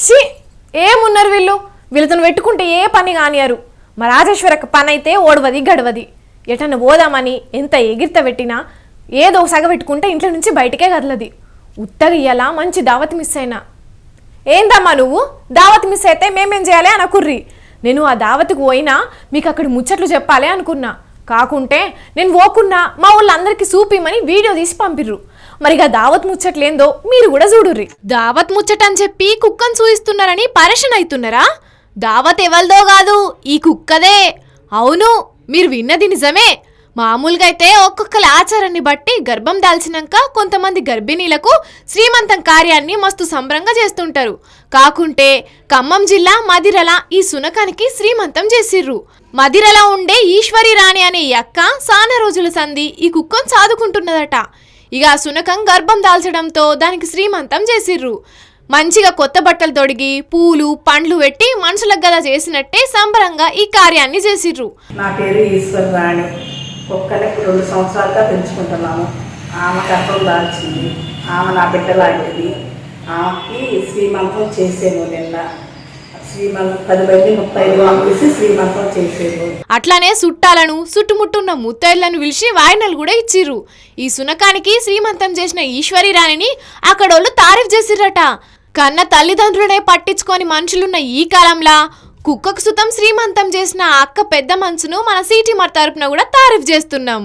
She ఏమున్నారు వీళ్ళు? వీళ్ళతో పెట్టుకుంటే ఏ పని కానియారు మా రాజేశ్వరక్క పని అయితే ఓడవది గడవది. ఎటన్నా పోదామని ఎంత ఎగిరిత పెట్టినా ఏదో సగ పెట్టుకుంటే ఇంట్లో నుంచి బయటికే కదలది. ఉత్తగా ఇయ్యాలా? మంచి దావత్ మిస్ అయినా. ఏందమ్మా నువ్వు? దావత్ మిస్ అయితే మేమేం చేయాలి అనుకుర్రి? నేను ఆ దావత్కు పోయినా మీకు అక్కడ ముచ్చట్లు చెప్పాలి అనుకున్నా. కాకుంటే నేను పోకున్నా. మా వాళ్ళందరికీ చూపిమని వీడియో తీసి పంపిర్రు. మరి ఇక దావత్ ముచ్చట్లేందో మీరు కూడా చూడుర్రి. దావత్ ముచ్చట అని చెప్పి కుక్కను చూయిస్తున్నారని పరేషన్ అవుతున్నారా దావత్ ఎవరిదో కాదు ఈ కుక్కదే. అవును మీరు విన్నది నిజమే. మామూలుగా అయితే ఒక్కొక్కల ఆచారాన్ని బట్టి గర్భం దాల్చినాక కొంతమంది గర్భిణీలకు శ్రీమంతం కార్యాన్ని మస్తు సంబరంగా చేస్తుంటారు. కాకుంటే ఖమ్మం జిల్లా మదిరల ఈ సునకానికి శ్రీమంతం చేసిర్రు. మదిరల ఉండే ఈశ్వరి రాణి అనే ఈ అక్క సానా రోజుల సంధి ఈ కుక్కను సాదుకుంటున్నదట. ఇక సునకం గర్భం దాల్చడంతో దానికి శ్రీమంతం చేసిర్రు. మంచిగా కొత్త బట్టలు తొడిగి పూలు పండ్లు పెట్టి మనుషులకు గదా చేసినట్టే సంబరంగా ఈ కార్యాన్ని చేసిర్రు. నా పేరు ఈశ్వర్ రాణి. కుక్కలకు రెండు సంవత్సరాలుగా పెంచుకుంటున్నాము. ఆమె గర్భం దాల్చింది. ఆమె నా బిడ్డ లాంటిది ఆమెకి శ్రీమంతం చేసేము నిన్న. అట్లానే చుట్టాలను చుట్టుముట్టున్న ముత్తైళ్ళను పిలిచి వాయినలు కూడా ఇచ్చిర్రు. ఈ సునకానికి శ్రీమంతం చేసిన ఈశ్వరి రాణిని అక్కడోళ్ళు తారీఫ్ చేసిర్రట. కన్న తల్లిదండ్రులనే పట్టించుకొని మనుషులున్న ఈ కాలంలా కుక్కకు సుతం శ్రీమంతం చేసిన అక్క పెద్ద మనసును మన సీటీ మర్ తరపున కూడా తారీఫ్ చేస్తున్నాం.